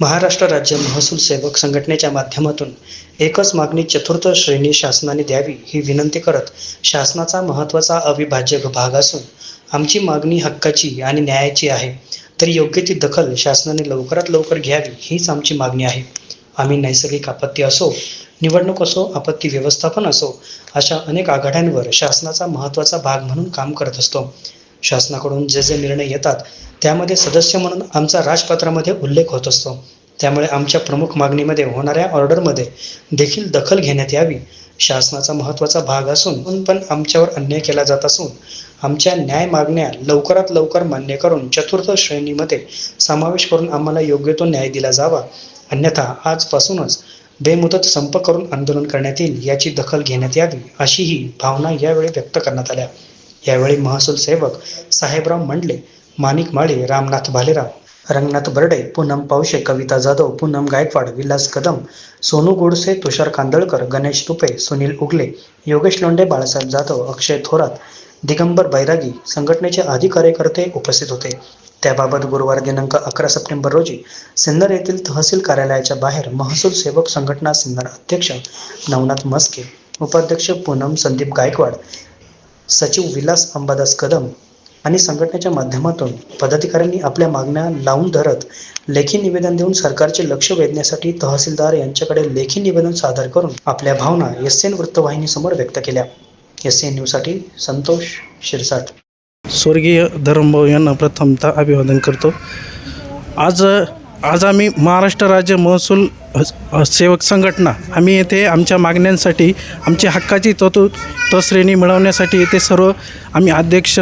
महाराष्ट्र राज्य महसूल सेवक संघटनेच्या माध्यमातून एकच मागणी चतुर्थ श्रेणी शासनाने द्यावी ही विनंती करत शासनाचा महत्त्वाचा अविभाज्य भाग असून आमची मागणी हक्काची आणि न्यायाची आहे तर योग्य ती दखल शासनाने लवकरात लवकर घ्यावी हीच आमची मागणी आहे. आम्ही नैसर्गिक आपत्ती असो निवडणूक असो आपत्ती व्यवस्थापन असो अशा अनेक आघाड्यांवर शासनाचा महत्त्वाचा भाग म्हणून काम करत असतो. शासनाकडून जे जे निर्णय येतात त्यामध्ये सदस्य म्हणून आमचा राजपत्रामध्ये उल्लेख होत असतो. त्यामुळे आमच्या प्रमुख मागणीमध्ये होणाऱ्या ऑर्डरमध्ये देखील दखल घेण्यात यावी. शासनाचा महत्त्वाचा भाग असून पण आमच्यावर अन्याय केला जात असून आमच्या न्याय मागण्या लवकरात लवकर मान्य करून चतुर्थ श्रेणीमध्ये समावेश करून आम्हाला योग्य तो न्याय दिला जावा. अन्यथा आजपासूनच बेमुदत संप करून आंदोलन करण्यात येईल याची दखल घेण्यात यावी अशीही भावना यावेळी व्यक्त करण्यात आल्या. यावेळी महसूल सेवक साहेबराव मंडले माणिक माळी रामनाथ भालेराव रंगनाथ बर्डे पूनम पावशे कविता जाधव पूनम गायकवाड विलास कदम सोनू गोडसे तुषार कांदळकर गणेश तुपे सुनील उगले योगेश लोंडे बाळासाहेब जाधव अक्षय थोरात दिगंबर बैरागी संघटनेचे आधी कार्यकर्ते उपस्थित होते. त्याबाबत गुरुवार दिनांक अकरा सप्टेंबर रोजी सिन्नर येथील तहसील कार्यालयाच्या बाहेर महसूल सेवक संघटना सिन्नर अध्यक्ष नवनाथ मस्के उपाध्यक्ष पूनम संदीप गायकवाड सचिव विलास अंबादास कदम आणि संघटनेच्या माध्यमातून पदाधिकाऱ्यांनी आपल्या मागण्या लावून धरत लेखी निवेदन देऊन सरकारचे लक्ष वेधण्यासाठी तहसीलदार यांच्याकडे लेखी निवेदन सादर करून आपल्या भावना एस एन वृत्तवाहिनीसमोर व्यक्त केल्या. एस एन न्यूजसाठी संतोष शिरसाट. स्वर्गीय धरमभाऊ यांना प्रथमतः अभिवादन करतो. आज आज आम्ही महाराष्ट्र राज्य महसूल सेवक संघटना आम्ही येथे आमच्या मागण्यांसाठी आमची हक्काची चतुर्थ श्रेणी मिळवण्यासाठी येथे सर्व आम्ही अध्यक्ष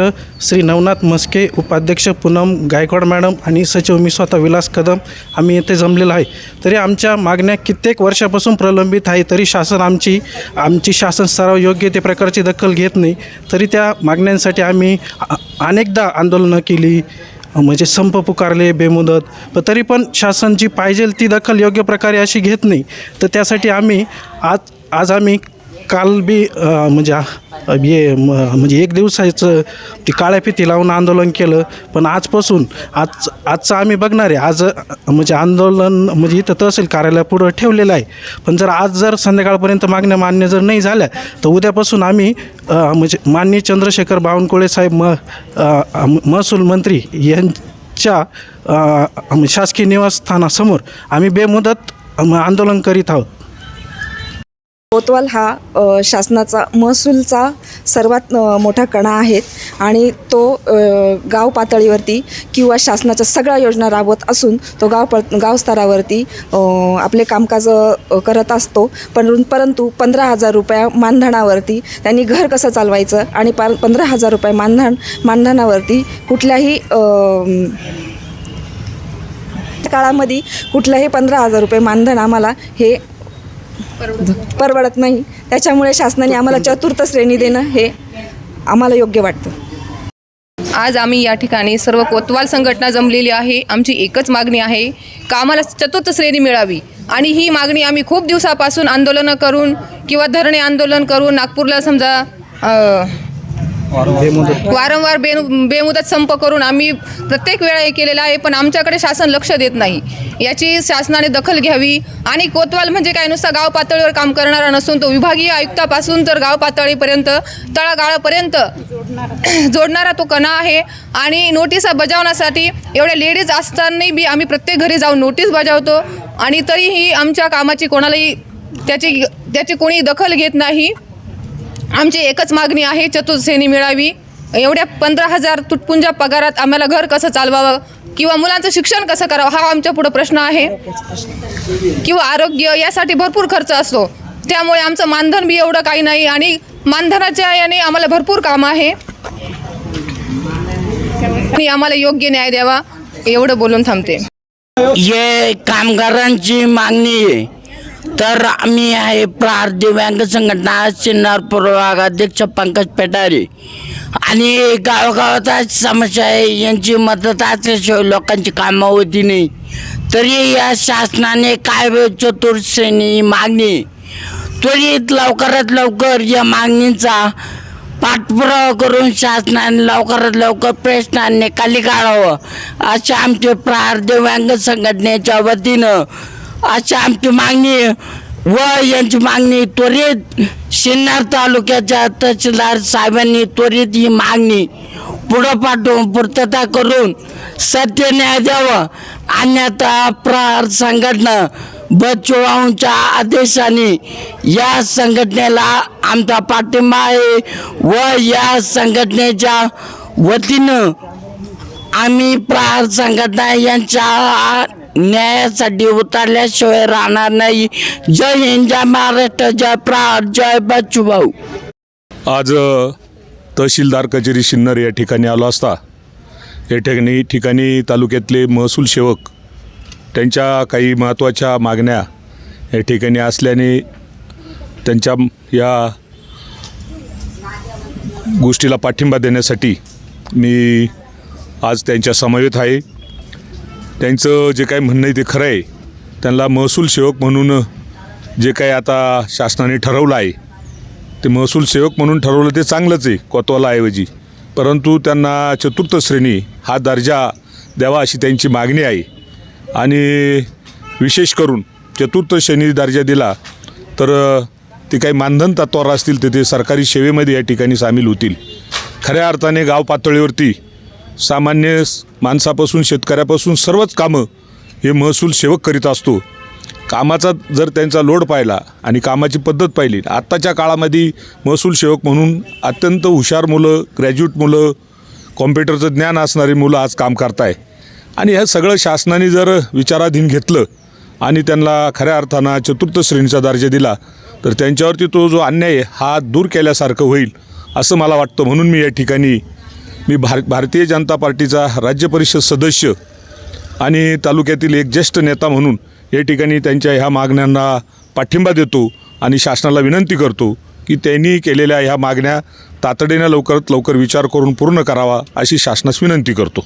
श्री नवनाथ मस्के उपाध्यक्ष पूनम गायकवाड मॅडम आणि सचिव मी स्वतः विलास कदम आम्ही येथे जमलेलो आहे. तरी आमच्या मागण्या कित्येक वर्षापासून प्रलंबित आहे तरी शासन आमची आमची शासन स्तरावर योग्य ते प्रकारची दखल घेत नाही. तरी त्या मागण्यांसाठी आम्ही अनेकदा आंदोलनं केली. म्हणजे संप पुकारले बेमुदत. तरी पण शासन जी पाहिजे ती दखल योग्य प्रकारे अशी घेत नाही. तर त्यासाठी आम्ही आज आज आम्ही काल बी म्हणजे हे म्हणजे एक दिवसाचं ती काळ्या फिती लावून आंदोलन केलं. पण आजपासून आज आजचं आम्ही बघणार आहे. आज म्हणजे आंदोलन म्हणजे इथं तहसील कार्यालय पुढं ठेवलेलं आहे. पण जर आज जर संध्याकाळपर्यंत मागण्या मान्य जर नाही झाल्या तर उद्यापासून आम्ही म्हणजे माननीय चंद्रशेखर बावनकुळे साहेब म महसूल मंत्री यांच्या म्हणजे शासकीय निवासस्थानासमोर आम्ही बेमुदत आंदोलन करीत आहोत. कोतवाल हा शासनाचा महसूलचा सर्वात मोठा कणा आहे आणि तो गाव पातळीवरती किंवा शासनाच्या सगळ्या योजना राबवत असून तो गाव प गाव स्तरावरती आपले कामकाज करत असतो. पण परंतु पंधरा हजार रुपया मानधनावरती त्यांनी घर कसं चालवायचं आणि पा पंधरा हजार रुपये मानधन मानधनावरती कुठल्याही काळामध्ये कुठल्याही पंधरा हजार रुपये मानधन आम्हाला हे परवडत नाही. त्याच्यामुळे शासनाने आम्हाला चतुर्थ श्रेणी देणं हे आम्हाला योग्य वाटतं. आज आम्ही या ठिकाणी सर्व कोतवाल संघटना जमलेली आहे. आमची एकच मागणी आहे का आम्हाला चतुर्थ श्रेणी मिळावी? आणि ही मागणी आम्ही खूप दिवसापासून आंदोलनं करून किंवा धरणे आंदोलन करून नागपूरला समजा वारंवार. बे बेमुदत संप करून आम्ही प्रत्येक वेळा हे केलेलं आहे पण आमच्याकडे शासन लक्ष देत नाही. याची शासनाने दखल घ्यावी. आणि कोतवाल म्हणजे काय? नुसता गाव पातळीवर काम करणारा नसून तो विभागीय आयुक्तापासून तर गाव पातळीपर्यंत तळागाळापर्यंत जोडणारा तो कणा आहे. आणि नोटिसा बजावण्यासाठी एवढ्या लेडीज असतानाही बी आम्ही प्रत्येक घरी जाऊन नोटीस बजावतो. आणि तरीही आमच्या कामाची कोणालाही त्याची त्याची कोणी दखल घेत नाही. आमची एकच मागणी आहे चतुर्श्रेणी मिळावी. एवढ्या पंधरा हजार तुटपुंजा पगारात आम्हाला घर कसं चालवावं किंवा मुलांचं शिक्षण कसं करावं हा आमच्या पुढं प्रश्न आहे. किंवा आरोग्य यासाठी भरपूर खर्च असतो. त्यामुळे आमचं मानधन बी एवढं काही नाही आणि मानधनाच्या याने आम्हाला भरपूर काम आहे. आणि आम्हाला योग्य न्याय द्यावा एवढं बोलून थांबते. ये कामगारांची मागणी आहे. तर आम्ही आहे प्रहार दिव्यांग संघटना सिन्नर पूर्व अध्यक्ष पंकज पेटारी. आणि गावागावात समस्या आहे यांची मदत असल्याशिवाय लोकांची कामं होती नाही. तरी या शासनाने काय चतुर्श्रेणी मागणी? त्वरित लवकरात लवकर या मागणीचा पाठपुरावा करून शासनाने लवकरात लवकर प्रश्न निकाली काढावं असे आमचे प्रहार दिव्यांग संघटनेच्या वतीनं अशी आमची मागणी आहे. व यांची मागणी त्वरित सिन्नर तालुक्याच्या तहसीलदार साहेबांनी त्वरित ही मागणी पुढं पाठवून पूर्तता करून सत्य न्याय द्यावं अन्यथा प्रहार संघटना बच्चूभाऊंच्या आदेशाने या संघटनेला आमचा पाठिंबा आहे व या संघटनेच्या वतीनं आम्ही प्रहार संघटना यांच्या न्यायासाठी उतरल्याशिवाय राहणार नाही. जय हिंद जय महाराष्ट्र जय प्रहार जय बच्चूभाऊ आज तहसीलदार कचेरी सिन्नर या ठिकाणी आलो असता. या ठिकाणी ठिकाणी तालुक्यातले महसूल सेवक त्यांच्या काही महत्त्वाच्या मागण्या या ठिकाणी असल्याने त्यांच्या या गोष्टीला पाठिंबा देण्यासाठी मी आज त्यांच्या समवेत आहे. त्यांचं जे काही म्हणणं आहे ते खरं आहे. त्यांना महसूल सेवक म्हणून जे काही आता शासनाने ठरवलं आहे ते महसूल सेवक म्हणून ठरवलं ते चांगलंच आहे कोतवालाऐवजी. परंतु त्यांना चतुर्थ श्रेणी हा दर्जा द्यावा अशी त्यांची मागणी आहे. आणि विशेष करून चतुर्थ श्रेणी दर्जा दिला तर ते काही मानधन तत्वावर असतील ते ते सरकारी सेवेमध्ये या ठिकाणी सामील होतील. खऱ्या अर्थाने गाव पातळीवरती सामान्य माणसापासून शेतकऱ्यापासून सर्वच कामं हे महसूल सेवक करीत असतो. कामाचा जर त्यांचा लोड पाहिला आणि कामाची पद्धत पाहिली आत्ताच्या काळामध्ये महसूल सेवक म्हणून अत्यंत हुशार मुलं ग्रॅज्युएट मुलं कॉम्प्युटरचं ज्ञान असणारी मुलं आज काम करताय. आणि हे सगळं शासनाने जर विचाराधीन घेतलं आणि त्यांना खऱ्या अर्थानं चतुर्थ श्रेणीचा दर्जा दिला तर त्यांच्यावरती तो जो अन्याय हा दूर केल्यासारखं होईल असं मला वाटतं. म्हणून मी या ठिकाणी मी भार भारतीय जनता पार्टीचा राज्य परिषद सदस्य आणि तालुक्यातील एक ज्येष्ठ नेता म्हणून या ठिकाणी त्यांच्या ह्या मागण्यांना पाठिंबा देतो आणि शासनाला विनंती करतो की त्यांनी केलेल्या ह्या मागण्या तातडीने लवकरात लवकर विचार करून पूर्ण करावा अशी शासनास विनंती करतो.